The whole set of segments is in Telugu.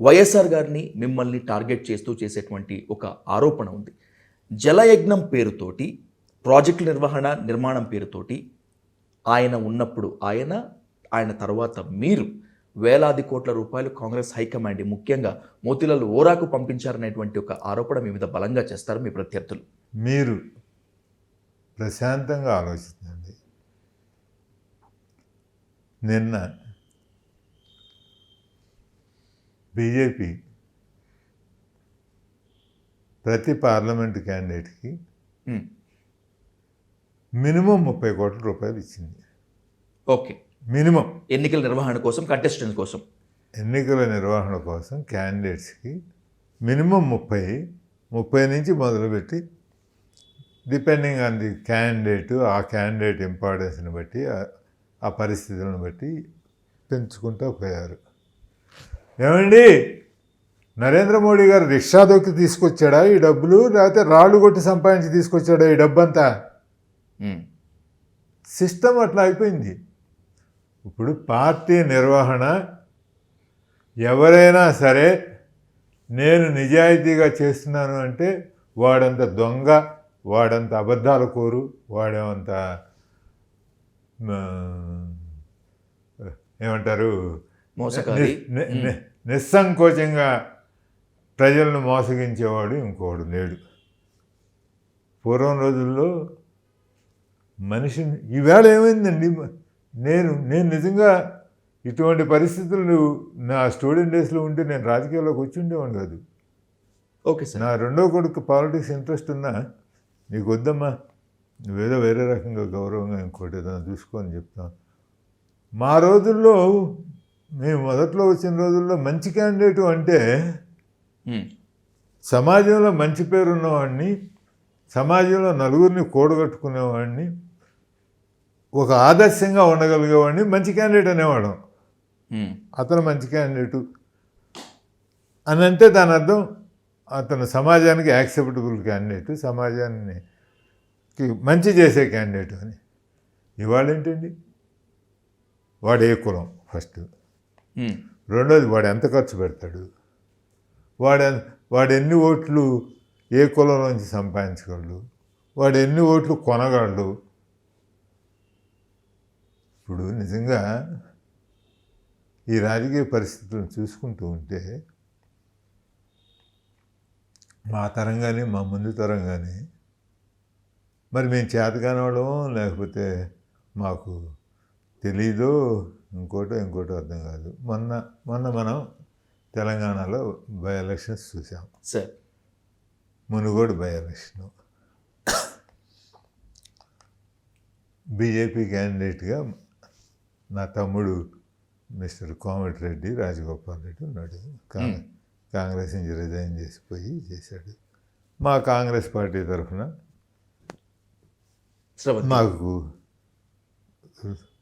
వైఎస్ఆర్ గారిని మిమ్మల్ని టార్గెట్ చేస్తూ చేసేటువంటి ఒక ఆరోపణ ఉంది. జలయజ్ఞం పేరుతోటి ప్రాజెక్టు నిర్వహణ నిర్మాణం పేరుతోటి ఆయన ఉన్నప్పుడు ఆయన ఆయన తర్వాత మీరు వేలాది కోట్ల రూపాయలు కాంగ్రెస్ హైకమాండ్ ముఖ్యంగా మోతిలాల్ ఓరాకు పంపించారనేటువంటి ఒక ఆరోపణ మీ మీద బలంగా చేస్తారు మీ ప్రత్యర్థులు. మీరు ప్రశాంతంగా ఆలోచించండి. నిన్న బీజేపీ ప్రతి పార్లమెంటు క్యాండిడేట్కి మినిమం ముప్పై కోట్ల రూపాయలు ఇచ్చింది. ఓకే. మినిమం. ఎన్నికల నిర్వహణ కోసం కంటెస్టెంట్ కోసం. ఎన్నికల నిర్వహణ కోసం క్యాండిడేట్స్కి మినిమం ముప్పై ముప్పై నుంచి మొదలుపెట్టి డిపెండింగ్ ఆన్ ది క్యాండిడేట్ ఆ క్యాండిడేట్ ఇంపార్టెన్స్ని బట్టి ఆ పరిస్థితులను బట్టి పెంచుకుంటూ పోయారు. ఏమండి? నరేంద్ర మోడీ గారు రిక్షా దొక్కి తీసుకొచ్చాడా ఈ డబ్బులు? లేకపోతే రాళ్ళు కొట్టి సంపాదించి తీసుకొచ్చాడా ఈ డబ్బంతా? సిస్టమ్ అట్లా అయిపోయింది. ఇప్పుడు పార్టీ నిర్వహణ ఎవరైనా సరే నేను నిజాయితీగా చేస్తున్నాను అంటే వాడంత దొంగ వాడంత అబద్ధాల కోరు వాడేమంత ఏమంటారు? మోసకారి నిస్సంకోచంగా ప్రజలను మోసగించేవాడు ఇంకోడు లేడు. పూర్వం రోజుల్లో మనిషిని ఈవేళ ఏమైందండి? నేను నేను నిజంగా ఇటువంటి పరిస్థితులు నా స్టూడెంట్ డేస్లో ఉంటే నేను రాజకీయాల్లోకి వచ్చి ఉండేవాడిని కాదు. Okay sir. నా రెండో కొడుకు పాలిటిక్స్ ఇంట్రెస్ట్ ఉన్నా నీకు వద్దమ్మా నువ్వేదో వేరే రకంగా గౌరవంగా ఇంకోటి ఏదైనా చూసుకొని చెప్తాం మా రోజుల్లో మేము మొదట్లో వచ్చిన రోజుల్లో మంచి క్యాండిడేటు అంటే సమాజంలో మంచి పేరు ఉన్నవాడిని సమాజంలో నలుగురిని కూడగట్టుకునేవాడిని ఒక ఆదర్శంగా ఉండగలిగేవాడిని మంచి క్యాండిడేట్ అనేవాడు. అతను మంచి క్యాండిడేటు. అని అంటే దాని అర్థం అతను సమాజానికి యాక్సెప్టబుల్ క్యాండిడేట్ సమాజాన్ని మంచి చేసే క్యాండిడేట్ అని. ఇవాళ ఏంటండి వాడు ఏ కులం ఫస్ట్. రెండోది వాడు ఎంత ఖర్చు పెడతాడు? వాడు వాడు ఎన్ని ఓట్లు ఏ కులం నుంచి సంపాదించగలడు వాడు ఎన్ని ఓట్లు కొనగలడు? ఇప్పుడు నిజంగా ఈ రాజకీయ పరిస్థితులను చూసుకుంటూ ఉంటే మా తరం కానీ మా ముందు తరం కానీ మరి మేము చేతకాని వాళ్ళమో లేకపోతే మాకు తెలీదో ఇంకోటో ఇంకోటో అర్థం కాదు. మొన్న మొన్న మనం తెలంగాణలో బై ఎలక్షన్స్ చూసాం. Sir. Munugode by election. BJP క్యాండిడేట్గా నా తమ్ముడు మిస్టర్ కోమటిరెడ్డి రాజగోపాల్ రెడ్డి ఉన్నాడు. కాంగ్- కాంగ్రెస్ నుంచి రిజైన్ చేసిపోయి చేశాడు. మా కాంగ్రెస్ పార్టీ తరఫున మాకు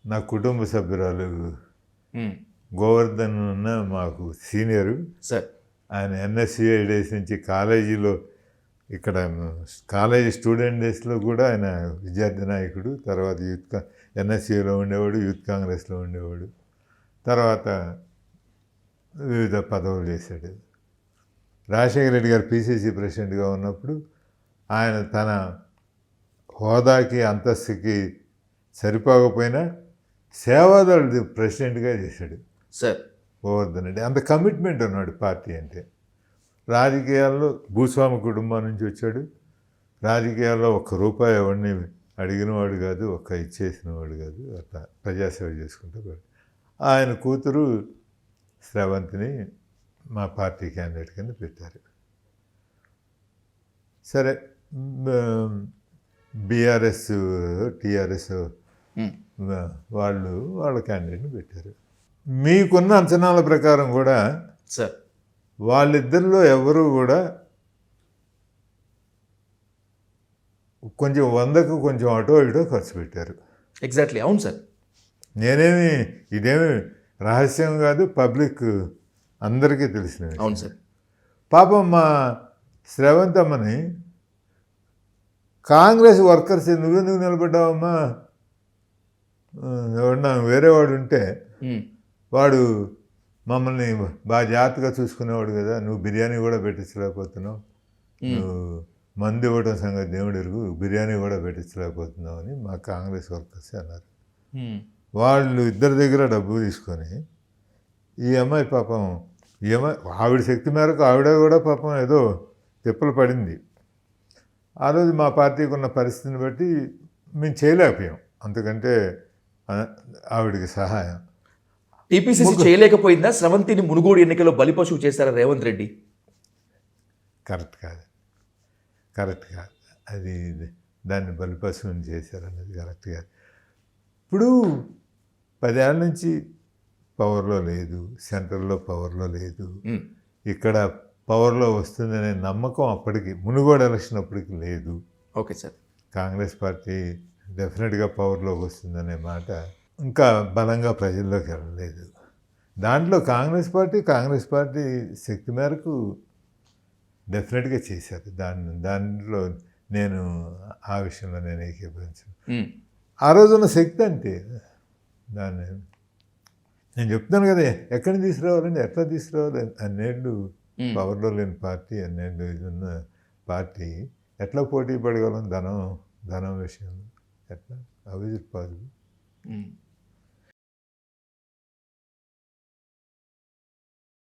నా కుటుంబ సభ్యురాలు గోవర్ధన్ ఉన్న మాకు సీనియరు. సార్. ఆయన ఎన్ఎస్సిఐ డేస్ నుంచి కాలేజీలో ఇక్కడ కాలేజీ స్టూడెంట్ డేస్లో కూడా ఆయన విద్యార్థి నాయకుడు తర్వాత యూత్ కా ఎన్ఎస్సిలో ఉండేవాడు యూత్ కాంగ్రెస్లో ఉండేవాడు. తర్వాత వివిధ పదవులు చేశాడు. రాజశేఖర రెడ్డి గారు పిసిసి ప్రెసిడెంట్గా ఉన్నప్పుడు ఆయన తన హోదాకి అంతస్తుకి సరిపోకపోయినా సేవాదళ ప్రెసిడెంట్గా చేశాడు. సార్. గోవర్ధన్ రెడ్డి. అంత కమిట్మెంట్ ఉన్నాడు పార్టీ అంటే. రాజకీయాల్లో భూస్వామి కుటుంబం నుంచి వచ్చాడు. రాజకీయాల్లో ఒక్క రూపాయి ఎవరిని అడిగినవాడు కాదు ఒక్క ఇచ్చేసినవాడు కాదు. అట్లా ప్రజాసేవ చేసుకుంటూ. ఆయన కూతురు శ్రవంతిని మా పార్టీ క్యాండిడేట్ కింద పెట్టారు. సరే బీఆర్ఎస్ టీఆర్ఎస్ వాళ్ళు వాళ్ళ క్యాండిడేట్ని పెట్టారు. మీకున్న అంచనాల ప్రకారం కూడా సార్ వాళ్ళిద్దరిలో ఎవరు కూడా కొంచెం వందకు కొంచెం అటో ఇటో ఖర్చు పెట్టారు. ఎగ్జాక్ట్లీ అవును సార్ నేనేమి ఇదేమి రహస్యం కాదు పబ్లిక్ అందరికీ తెలిసిన. అవును సార్ పాపం మా శ్రవంతమ్మని కాంగ్రెస్ వర్కర్స్ నువ్వెందుకు నిలబడ్డావమ్మా? ఆ, ఎవరన్నా వేరే వాడు ఉంటే వాడు మమ్మల్ని బాగా జాగ్రత్తగా చూసుకునేవాడు కదా నువ్వు బిర్యానీ కూడా పెట్టించలేకపోతున్నావు. నువ్వు మందు ఇవ్వడం సంగతి దేవుడు ఎరుగు బిర్యానీ కూడా పెట్టించలేకపోతున్నావు అని మా కాంగ్రెస్ వర్కర్స్ అన్నారు. వాళ్ళు ఇద్దరి దగ్గర డబ్బు తీసుకొని ఈ అమ్మాయి పాపం ఈ అమ్మాయి ఆవిడ శక్తి మేరకు ఆవిడ కూడా పాపం ఏదో తిప్పలు పడింది. ఆ రోజు మా పార్టీకి ఉన్న పరిస్థితిని బట్టి మేము చేయలేకపోయాం. అంతకంటే ఆవిడకి సహాయం. టీపీసీసీ చేయలేకపోయిందా? స్రవంతిని మునుగోడు ఎన్నికల్లో బలిపశువు చేశారా రేవంత్ రెడ్డి? కరెక్ట్ కాదు. కరెక్ట్ కాదు. అది దాన్ని బలిపశువుని చేశారన్నది కరెక్ట్ కాదు. ఇప్పుడు పదేళ్ళ నుంచి పవర్లో లేదు సెంట్రల్లో పవర్లో లేదు. ఇక్కడ పవర్లో వస్తుందనే నమ్మకం అప్పటికి మునుగోడు ఎలక్షన్ అప్పటికి లేదు. Okay sir. కాంగ్రెస్ పార్టీ డెఫినెట్గా పవర్లోకి వస్తుందనే మాట ఇంకా బలంగా ప్రజల్లోకి వెళ్ళలేదు. దాంట్లో కాంగ్రెస్ పార్టీ కాంగ్రెస్ పార్టీ శక్తి మేరకు డెఫినెట్గా చేశారు. దాన్ని దాంట్లో నేను ఆ విషయంలో నేను ఏకీభవించను. ఆ రోజున్న శక్తి అంటే దాన్ని నేను చెప్తాను కదా ఎక్కడి నుంచి తీసుకురావాలండి ఎట్లా తీసుకురావాలి అన్నేళ్ళు పవర్లో లేని పార్టీ అన్నేళ్ళు ఇది ఉన్న పార్టీ ఎట్లా పోటీ పడగలం ధనం ధనం విషయంలో? ఎట్లా అవి పాసిబుల్ ఉమ్.